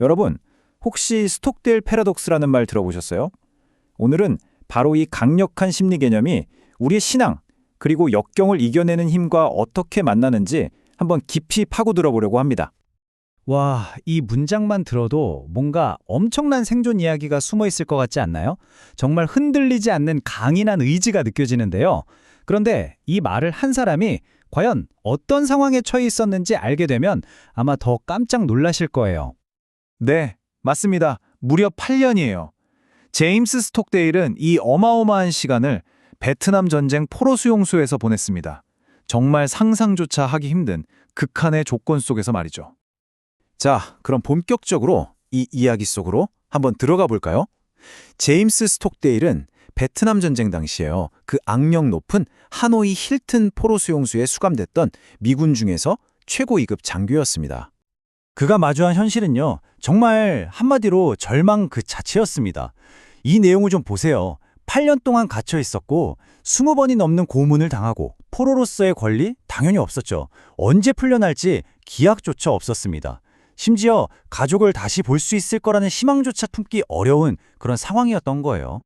여러분, 혹시 스톡데일 패러독스라는 말 들어보셨어요? 오늘은 바로 이 강력한 심리 개념이 우리의 신앙, 그리고 역경을 이겨내는 힘과 어떻게 만나는지 한번 깊이 파고들어 보려고 합니다. 와, 이 문장만 들어도 뭔가 엄청난 생존 이야기가 숨어 있을 것 같지 않나요? 정말 흔들리지 않는 강인한 의지가 느껴지는데요. 그런데 이 말을 한 사람이 과연 어떤 상황에 처해 있었는지 알게 되면 아마 더 깜짝 놀라실 거예요. 네, 맞습니다. 무려 8년이에요. 제임스 스톡데일은 이 어마어마한 시간을 베트남 전쟁 포로 수용소에서 보냈습니다. 정말 상상조차 하기 힘든 극한의 조건 속에서 말이죠. 자, 그럼 본격적으로 이 이야기 속으로 한번 들어가 볼까요? 제임스 스톡데일은 베트남 전쟁 당시에요. 그 악령 높은 하노이 힐튼 포로 수용소에 수감됐던 미군 중에서 최고 2급 장교였습니다. 그가 마주한 현실은요, 정말 한마디로 절망 그 자체였습니다. 이 내용을 좀 보세요. 8년 동안 갇혀 있었고 20번이 넘는 고문을 당하고 포로로서의 권리 당연히 없었죠. 언제 풀려날지 기약조차 없었습니다. 심지어 가족을 다시 볼 수 있을 거라는 희망조차 품기 어려운 그런 상황이었던 거예요.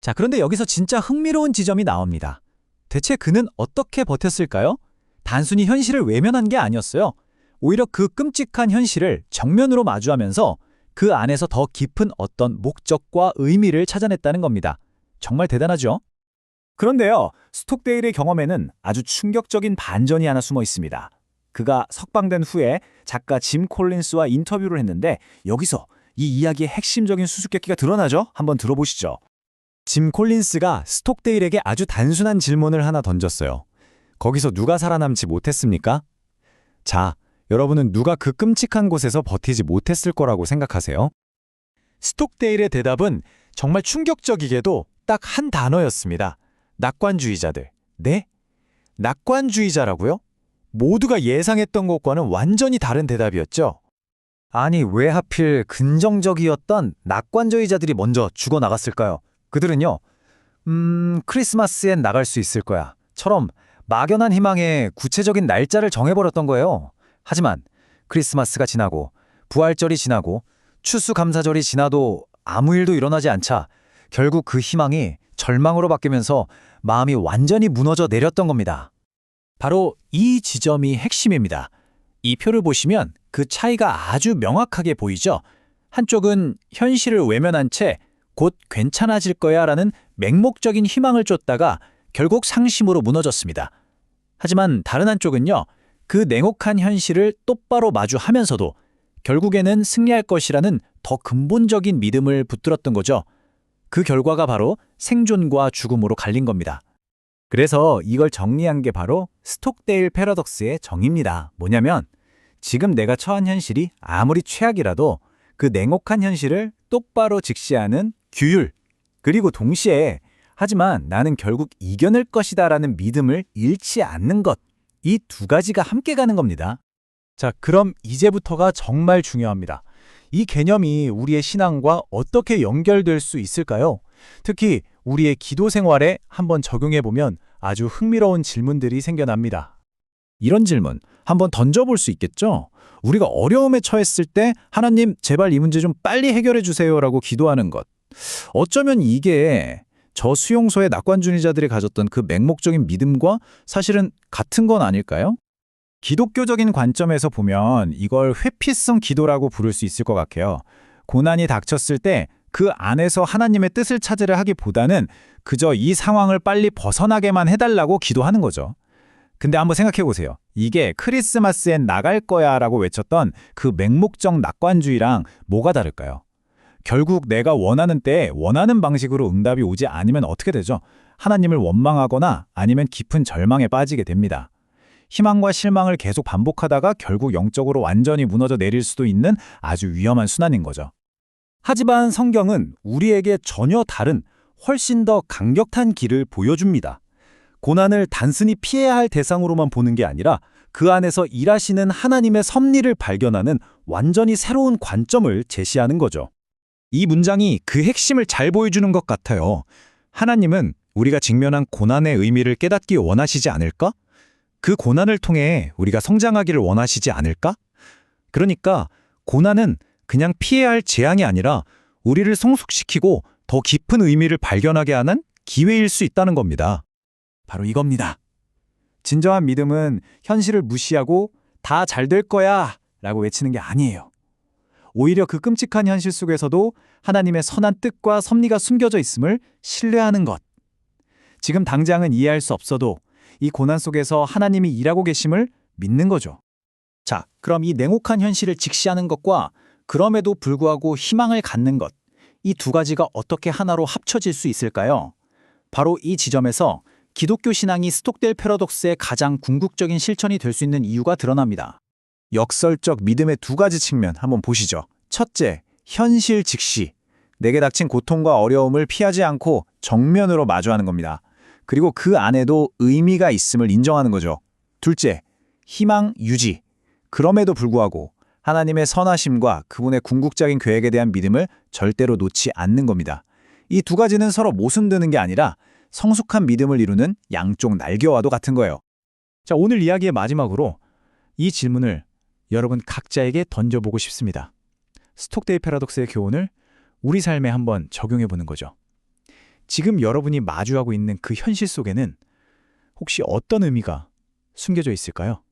자, 그런데 여기서 진짜 흥미로운 지점이 나옵니다. 대체 그는 어떻게 버텼을까요? 단순히 현실을 외면한 게 아니었어요. 오히려 그 끔찍한 현실을 정면으로 마주하면서 그 안에서 더 깊은 어떤 목적과 의미를 찾아냈다는 겁니다. 정말 대단하죠? 그런데요, 스톡데일의 경험에는 아주 충격적인 반전이 하나 숨어 있습니다. 그가 석방된 후에 작가 짐 콜린스와 인터뷰를 했는데 여기서 이 이야기의 핵심적인 수수께끼가 드러나죠? 한번 들어보시죠. 짐 콜린스가 스톡데일에게 아주 단순한 질문을 하나 던졌어요. 거기서 누가 살아남지 못했습니까? 자, 여러분은 누가 그 끔찍한 곳에서 버티지 못했을 거라고 생각하세요? 스톡데일의 대답은 정말 충격적이게도 딱 한 단어였습니다. 낙관주의자들. 네? 낙관주의자라고요? 모두가 예상했던 것과는 완전히 다른 대답이었죠. 아니, 왜 하필 긍정적이었던 낙관주의자들이 먼저 죽어나갔을까요? 그들은요, 음, 크리스마스엔 나갈 수 있을 거야. 처럼 막연한 희망에 구체적인 날짜를 정해버렸던 거예요. 하지만 크리스마스가 지나고 부활절이 지나고 추수감사절이 지나도 아무 일도 일어나지 않자 결국 그 희망이 절망으로 바뀌면서 마음이 완전히 무너져 내렸던 겁니다. 바로 이 지점이 핵심입니다. 이 표를 보시면 그 차이가 아주 명확하게 보이죠? 한쪽은 현실을 외면한 채 곧 괜찮아질 거야 라는 맹목적인 희망을 쫓다가 결국 상심으로 무너졌습니다. 하지만 다른 한쪽은요, 그 냉혹한 현실을 똑바로 마주하면서도 결국에는 승리할 것이라는 더 근본적인 믿음을 붙들었던 거죠. 그 결과가 바로 생존과 죽음으로 갈린 겁니다. 그래서 이걸 정리한 게 바로 스톡데일 패러독스의 정의입니다. 뭐냐면 지금 내가 처한 현실이 아무리 최악이라도 그 냉혹한 현실을 똑바로 직시하는 규율 그리고 동시에 하지만 나는 결국 이겨낼 것이다 라는 믿음을 잃지 않는 것. 이 두 가지가 함께 가는 겁니다. 자, 그럼 이제부터가 정말 중요합니다. 이 개념이 우리의 신앙과 어떻게 연결될 수 있을까요? 특히 우리의 기도 생활에 한번 적용해 보면 아주 흥미로운 질문들이 생겨납니다. 이런 질문 한번 던져볼 수 있겠죠? 우리가 어려움에 처했을 때 하나님 제발 이 문제 좀 빨리 해결해 주세요라고 기도하는 것. 어쩌면 이게 저 수용소의 낙관주의자들이 가졌던 그 맹목적인 믿음과 사실은 같은 건 아닐까요? 기독교적인 관점에서 보면 이걸 회피성 기도라고 부를 수 있을 것 같아요. 고난이 닥쳤을 때 그 안에서 하나님의 뜻을 찾으려 하기보다는 그저 이 상황을 빨리 벗어나게만 해달라고 기도하는 거죠. 근데 한번 생각해 보세요. 이게 크리스마스엔 나갈 거야 라고 외쳤던 그 맹목적 낙관주의랑 뭐가 다를까요? 결국 내가 원하는 때에 원하는 방식으로 응답이 오지 않으면 어떻게 되죠? 하나님을 원망하거나 아니면 깊은 절망에 빠지게 됩니다. 희망과 실망을 계속 반복하다가 결국 영적으로 완전히 무너져 내릴 수도 있는 아주 위험한 순환인 거죠. 하지만 성경은 우리에게 전혀 다른 훨씬 더 강력한 길을 보여줍니다. 고난을 단순히 피해야 할 대상으로만 보는 게 아니라 그 안에서 일하시는 하나님의 섭리를 발견하는 완전히 새로운 관점을 제시하는 거죠. 이 문장이 그 핵심을 잘 보여주는 것 같아요. 하나님은 우리가 직면한 고난의 의미를 깨닫기 원하시지 않을까? 그 고난을 통해 우리가 성장하기를 원하시지 않을까? 그러니까 고난은 그냥 피해야 할 재앙이 아니라 우리를 성숙시키고 더 깊은 의미를 발견하게 하는 기회일 수 있다는 겁니다. 바로 이겁니다. 진정한 믿음은 현실을 무시하고 다 잘 될 거야 라고 외치는 게 아니에요. 오히려 그 끔찍한 현실 속에서도 하나님의 선한 뜻과 섭리가 숨겨져 있음을 신뢰하는 것. 지금 당장은 이해할 수 없어도 이 고난 속에서 하나님이 일하고 계심을 믿는 거죠. 자, 그럼 이 냉혹한 현실을 직시하는 것과 그럼에도 불구하고 희망을 갖는 것. 이 두 가지가 어떻게 하나로 합쳐질 수 있을까요? 바로 이 지점에서 기독교 신앙이 스톡델 패러독스의 가장 궁극적인 실천이 될 수 있는 이유가 드러납니다. 역설적 믿음의 두 가지 측면 한번 보시죠. 첫째, 현실 직시. 내게 닥친 고통과 어려움을 피하지 않고 정면으로 마주하는 겁니다. 그리고 그 안에도 의미가 있음을 인정하는 거죠. 둘째, 희망 유지. 그럼에도 불구하고 하나님의 선하심과 그분의 궁극적인 계획에 대한 믿음을 절대로 놓지 않는 겁니다. 이 두 가지는 서로 모순되는 게 아니라 성숙한 믿음을 이루는 양쪽 날개와도 같은 거예요. 자, 오늘 이야기의 마지막으로 이 질문을 여러분 각자에게 던져보고 싶습니다. 스톡데이 패러독스의 교훈을 우리 삶에 한번 적용해 보는 거죠. 지금 여러분이 마주하고 있는 그 현실 속에는 혹시 어떤 의미가 숨겨져 있을까요?